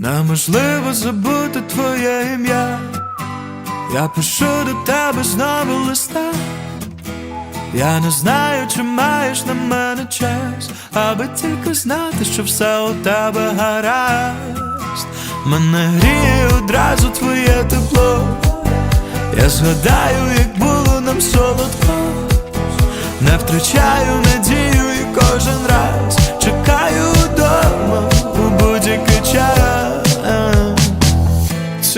Неможливо забути твоє ім'я. Я пишу до тебе знову листа. Я не знаю, чи маєш на мене час, аби тільки знати, що все у тебе гаразд. Мене гріє одразу твоє тепло. Я згадаю, як було нам солодко. Не втрачаю надію і кожен раз чекаю вдома у будь-який час.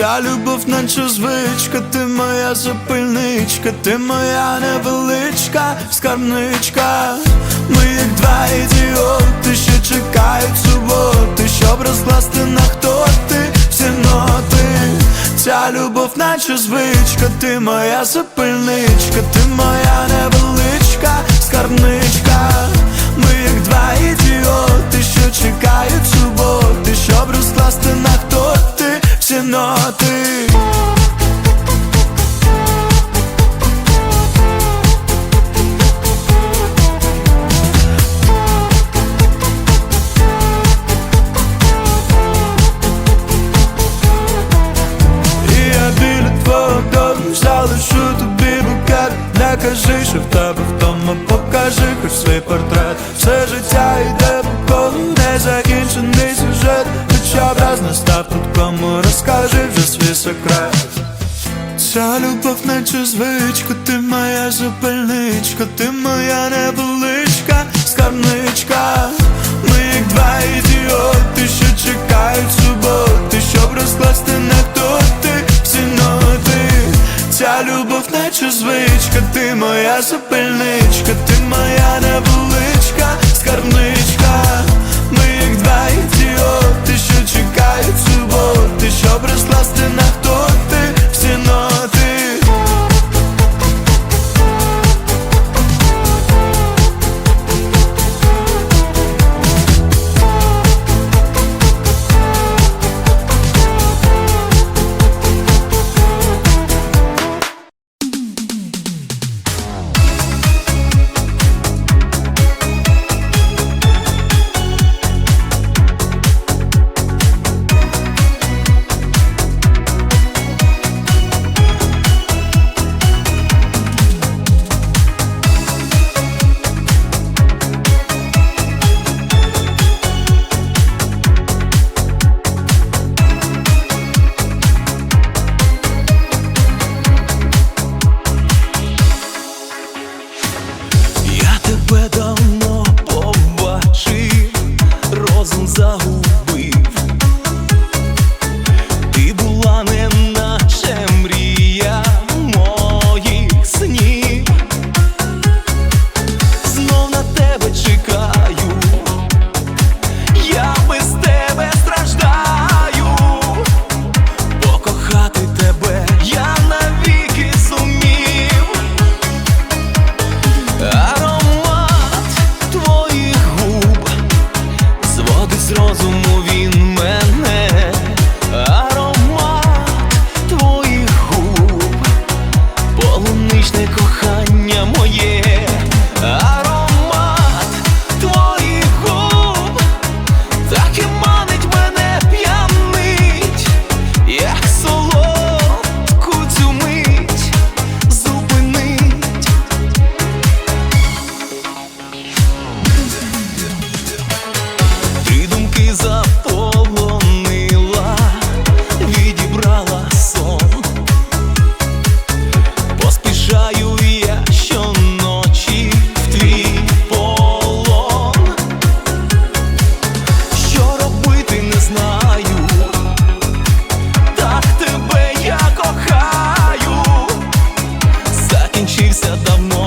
Ця любов, наче звичка, ти моя запальничка, ти моя невеличка скарбничка. Ми як два ідіоти, що чекають суботи, щоб розкласти на хто ти всі ноти. Ця любов, наче звичка, ти моя запальничка, ти моя невеличка скарбничка. Ми як два ідіоти, що чекають колу, незакінчений сюжет Хоча б настав тут кому розкажи вже свій секрет Ця любов наче звичка, ти моя запальничка, ти моя невеличка скарбничка. Ми як два ідіоти, що чекають суботи, щоб розкласти на хто ти всі ноти. Ця любов наче звичка, ти моя запальничка, ти моя невеличка Я тебе Закінчився давно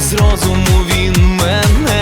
з розуму він мене.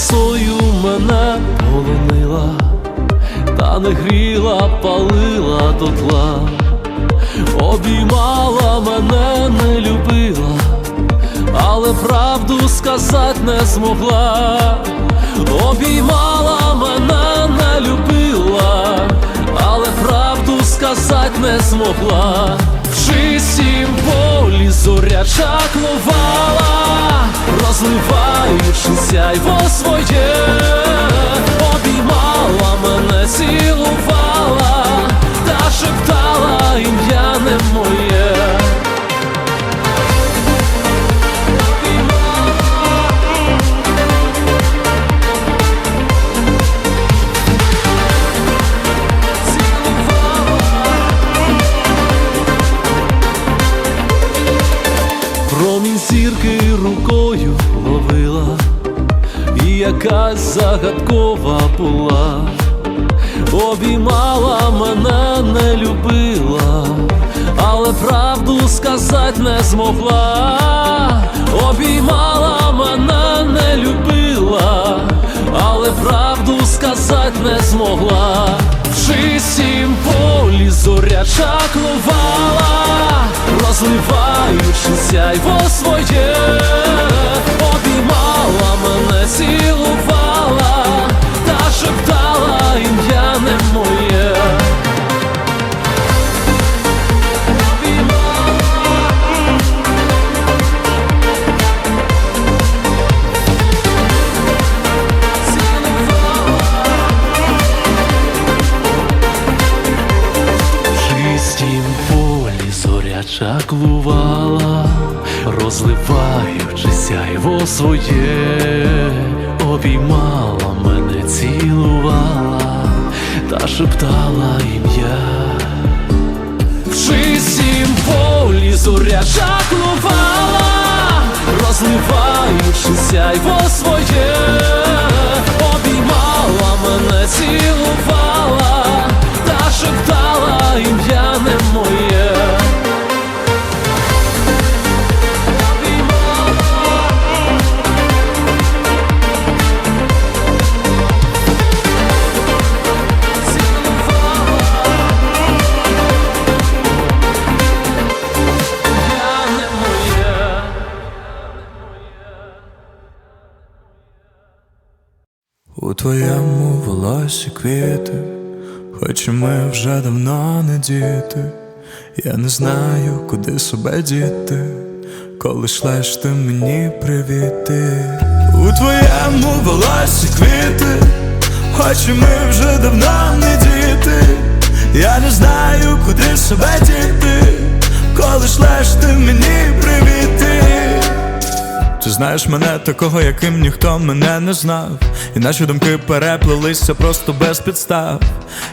Красою мене полонила, та не гріла, палила дотла, обіймала мене, не любила, але правду сказать не змогла, обіймала мене, не любила, але правду сказать не змогла. В чистім полі зоря чаклувала, розливаючи сяйво своє, обіймала мене, цілувала, та шептала ім'я не моє. Загадкова була, обіймала мене, не любила, але правду сказать не змогла, обіймала мене, не любила, але правду сказать не змогла. В чистім полі зоря чаклувала, розливаючи сяйво своє, обіймала мене, цілувала, ім'я не моє. В чистім полі зоря чаклувала, розливаючи сяйво своє, обіймала та шептала ім'я. В чистім полі зоря жахнувала, розливаючи сяйво своє, твоєму волосі квіти, хоч ми вже давно не діти, я не знаю, куди себе діти, коли шлеш ти мені привіти. У твоєму волосі квіти, хоч ми вже давно не діти, я не знаю, куди себе діти, коли шлеш ти мені привіти. Ти знаєш мене такого, яким ніхто мене не знав. І наші думки переплелися просто без підстав.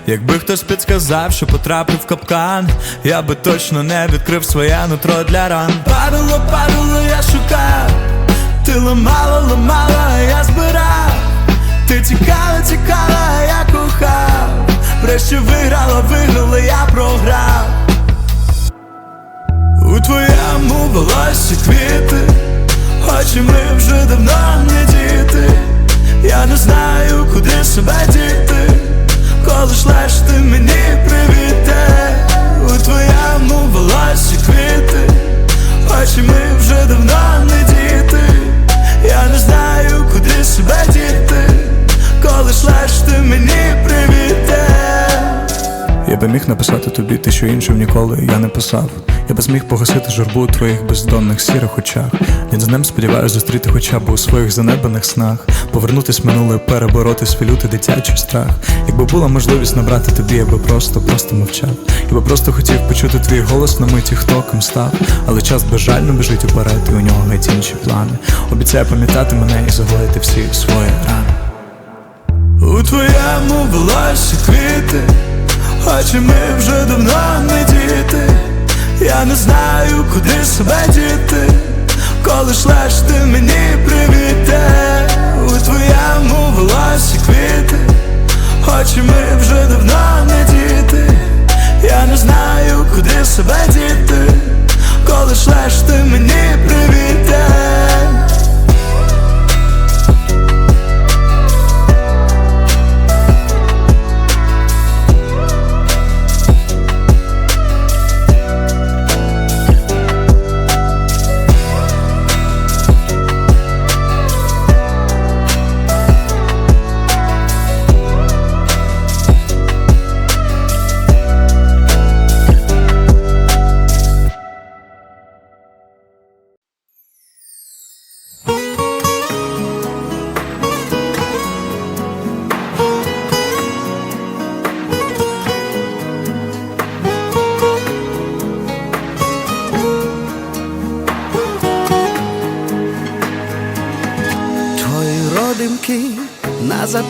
Якби хтось підсказав, що потрапив в капкан, я би точно не відкрив своє нутро для ран. Падало, падало, я шукав, ти ламала, ламала, я збирав. Ти тікала, тікала, а я кохав. Врешті виграла, виграла, я програв. У твоєму волосі квіти, хоч і ми вже давно не діти. Я не знаю, куди себе діти, коли шлеш ти мені привіте. У твоєму волосі квіти, хоч ми вже давно не діти. Я не знаю, куди себе діти, коли шлеш ти мені привіте. Би міг написати тобі те, що іншим ніколи я не писав. Я би зміг погасити журбу у твоїх бездонних сірих очах. Він з ним сподіваюся зустріти хоча б у своїх занедбаних снах. Повернутись минуле, перебороти свій лютий дитячий страх. Якби була можливість набрати тобі, я би просто, просто мовчав. Я би просто хотів почути твій голос на миті, хто ким став. Але час безжально біжить уперед, і у нього геть інші плани. Обіцяю пам'ятати мене і загоїти всі свої рани. У твоєму волосі квіти, хоч і ми вже давно не діти. Я не знаю, куди себе діти, коли шлеш ти мені привіте. У твоєму волосі квіти, хоч і ми вже давно не діти. Я не знаю, куди себе діти, коли шлеш ти мені привіте.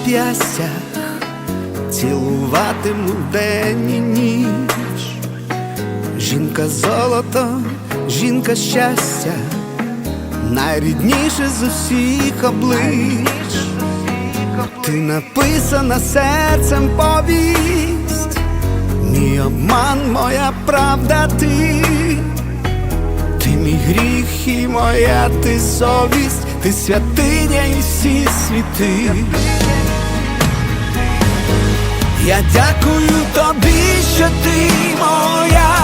Зап'ястях, цілуватиму день і ніч. Жінка золото, жінка щастя, найрідніше з усіх облич. Ти написана серцем повість, мій обман, моя правда, ти. Ти мій гріх і моя ти совість, ти святиня і всі світи. Я дякую тобі, що ти моя,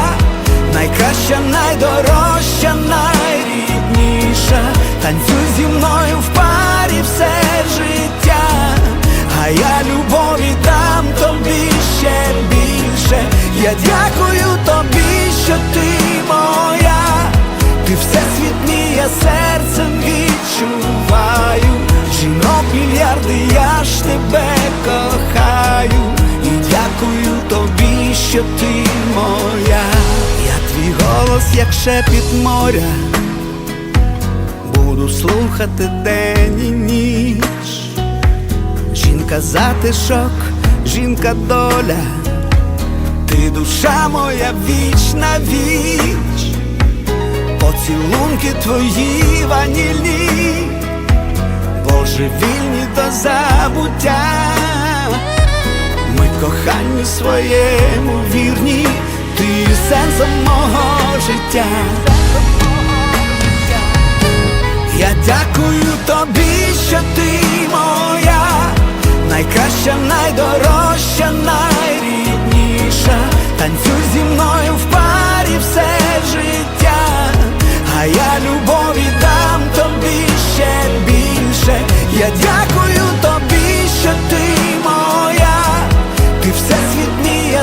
найкраща, найдорожча, найрідніша. Танцюй зі мною в парі все життя, а я любові дам тобі ще більше. Я дякую тобі, що ти моя, ти все світ мій, я серцем відчуваю. Жінок мільярди, я ж тебе кохаю дякую тобі, що ти моя. Я твій голос, як шепіт моря, буду слухати день і ніч. Жінка затишок, жінка доля, ти душа моя вічна віч, поцілунки твої ванільні. Божевільні до забуття, коханню своєму вірні, ти сенсом мого життя. Я дякую тобі, що ти моя, найкраща, найдорожча, найрідніша. Танцюй зі мною в парі все життя, а я любові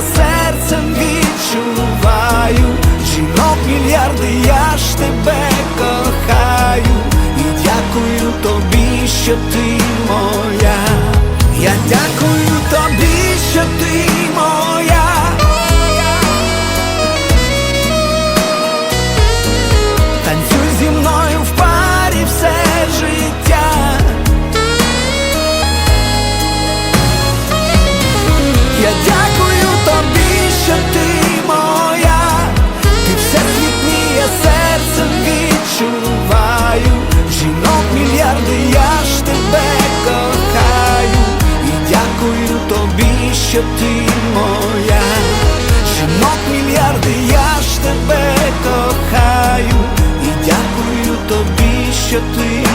я серцем відчуваю. Жінок мільярди, я ж тебе кохаю. І дякую тобі, що ти моя. Я дякую тобі, що ти що ти моя. Жінок мільярди, я ж тебе кохаю. І дякую тобі, що ти